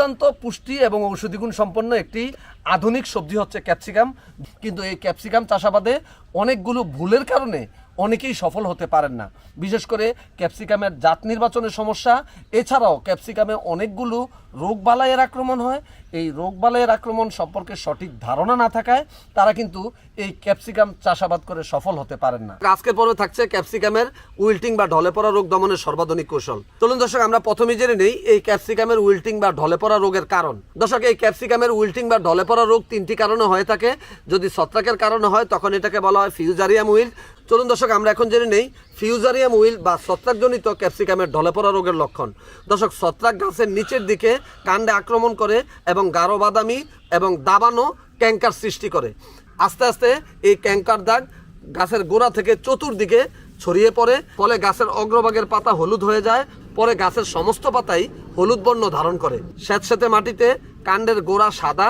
দুর্দান্ত পুষ্টি এবং ঔষধিগুণ সম্পন্ন একটি আধুনিক সবজি হচ্ছে ক্যাপসিকাম। কিন্তু এই ক্যাপসিকাম চাষাবাদে অনেকগুলো ভুলের কারণে অনেকেই সফল হতে পারেন না। বিশেষ করে ক্যাপসিকামের জাত নির্বাচনের সমস্যা। এছাড়াও ক্যাপসিকামে অনেকগুলো রোগবালাইয়ের আক্রমণ হয়। এই রোগবালাইয়ের আক্রমণ সম্পর্কে সঠিক ধারণা না থাকায় তারা কিন্তু এই ক্যাপসিকাম চাষাবাদ করে সফল হতে পারেন না। আজকের পর্বে থাকছে ক্যাপসিকামের উইল্টিং বা ঢলে পড়া রোগ দমনের সর্বাধুনিক কৌশল। চলুন দর্শক, আমরা প্রথমে জেনে নেই এই ক্যাপসিকামের উইল্টিং বা ঢলে পড়া রোগের কারণ। দর্শক, এই ক্যাপসিকামের উইল্টিং বা ঢলে পড়া রোগ তিনটি কারণে হয়ে থাকে। যদি ছত্রাকের কারণে হয়, তখন এটাকে বলা হয় ফিউজারিয়াম উইল চলুন দর্শক, আমরা এখন জেনে নেই ফিউজারিয়াম উইল বা ছত্রাকজনিত ক্যাপসিকামের ঢলে পড়া রোগের লক্ষণ। দর্শক, ছত্রাক গাছের নিচের দিকে কাণ্ডে আক্রমণ করে এবং গাঢ় বাদামি এবং দাবানো ক্যাঙ্কার সৃষ্টি করে। আস্তে আস্তে এই ক্যাঙ্কার দাগ গাছের গোড়া থেকে চতুর্দিকে ছড়িয়ে পড়ে, ফলে গাছের অগ্রভাগের পাতা হলুদ হয়ে যায়, পরে গাছের সমস্ত পাতাই হলুদ বর্ণ ধারণ করে। স্যাঁতস্যাঁতে মাটিতে কাণ্ডের গোড়া সাদা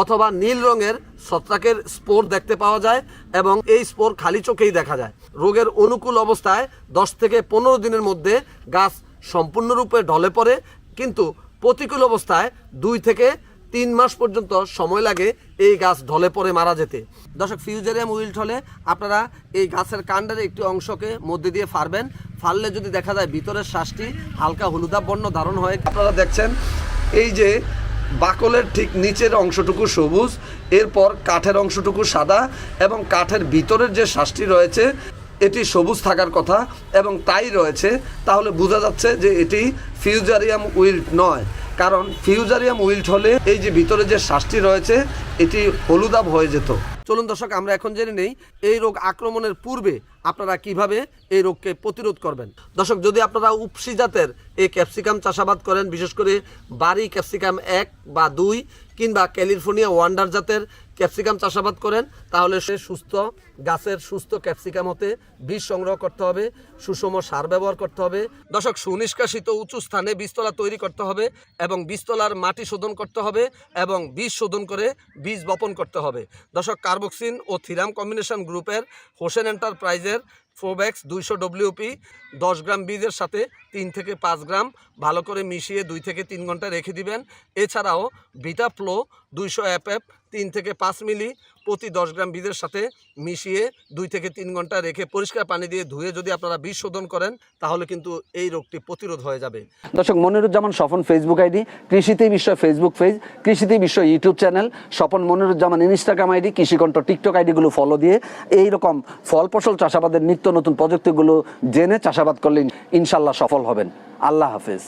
অথবা নীল রঙের ছত্রাকের স্পোর দেখতে পাওয়া যায় এবং এই স্পোর খালি চোখেই দেখা যায়। রোগের অনুকূল অবস্থায় দশ থেকে পনেরো দিনের মধ্যে গাছ সম্পূর্ণরূপে ঢলে পড়ে, কিন্তু প্রতিকূল অবস্থায় দুই থেকে তিন মাস পর্যন্ত সময় লাগে এই গাছ ঢলে পড়ে মারা যেতে। দর্শক, ফিউজারিয়াম উইল্ট হলে আপনারা এই গাছের কাণ্ডের একটি অংশকে মধ্যে দিয়ে ফারবেন ফাললে যদি দেখা যায় ভিতরের শ্বাসটি হালকা হলুদাব বর্ণ ধারণ হয়, আপনারা দেখছেন এই যে বাকলের ঠিক নিচের অংশটুকু সবুজ, এরপর কাঠের অংশটুকু সাদা এবং কাঠের ভিতরের যে শ্বাসটি রয়েছে, এটি সবুজ থাকার কথা এবং তাই রয়েছে। তাহলে বোঝা যাচ্ছে যে এটি ফিউজারিয়াম উইল্ট নয়, কারণ ফিউজারিয়াম উইল্ট হলে এই যে ভিতরে যে শ্বাসটি রয়েছে, এটি হলুদাব হয়ে যেত। চলুন দর্শক, আমরা এখন জেনে নেই এই রোগ আক্রমণের পূর্বে আপনারা কীভাবে এই রোগকে প্রতিরোধ করবেন। দর্শক, যদি আপনারা উপসি জাতের এই ক্যাপসিকাম চাষাবাদ করেন, বিশেষ করে বাড়ি ক্যাপসিকাম এক বা দুই কিংবা ক্যালিফোর্নিয়া ওয়ান্ডার জাতের ক্যাপসিকাম চাষাবাদ করেন, তাহলে সে সুস্থ, গাছের সুস্থ ক্যাপসিকাম হতে বীজ সংগ্রহ করতে হবে, সুষম সার ব্যবহার করতে হবে। দর্শক, সুনিষ্কাশিত উঁচু স্থানে বীজতলা তৈরি করতে হবে এবং বীজতলার মাটি শোধন করতে হবে এবং বীজ শোধন করে বীজ বপন করতে হবে। দর্শক কার্বক্সিন ও থিরাম কম্বিনেশন গ্রুপের হোসেন এন্টারপ্রাইজের ফোব্যাক্স দুইশো ডব্লিউপি দশ গ্রাম বীজের সাথে তিন থেকে পাঁচ গ্রাম, ভালো করে মিশিয়ে দুই থেকে তিন ঘণ্টা রেখে দিবেন। এছাড়াও ভিটা ফ্লো দুইশো এফএফ তিন থেকে পাঁচ মিলি প্রতি দশ গ্রাম বীজের সাথে মিশিয়ে দুই থেকে তিন ঘণ্টা রেখে পরিষ্কার পানি দিয়ে ধুয়ে যদি আপনারা বীজ শোধন করেন, তাহলে কিন্তু এই রোগটি প্রতিরোধ হয়ে যাবে। দর্শক, মনিরুজ্জামান স্বপন ফেসবুক আইডি কৃষিতে বিশ্ব ফেসবুক পেজ কৃষিতে বিশ্ব YouTube channel Swapan Moniruzzaman Instagram ID Krishikantha TikTok আইডিগুলো follow দিয়ে এই রকম ফল ফসল চাষাবাদের নিত্য নতুন প্রযুক্তিগুলো জেনে চাষাবাদ করলে ইনশাল্লাহ সফল হবেন। আল্লাহ হাফেজ।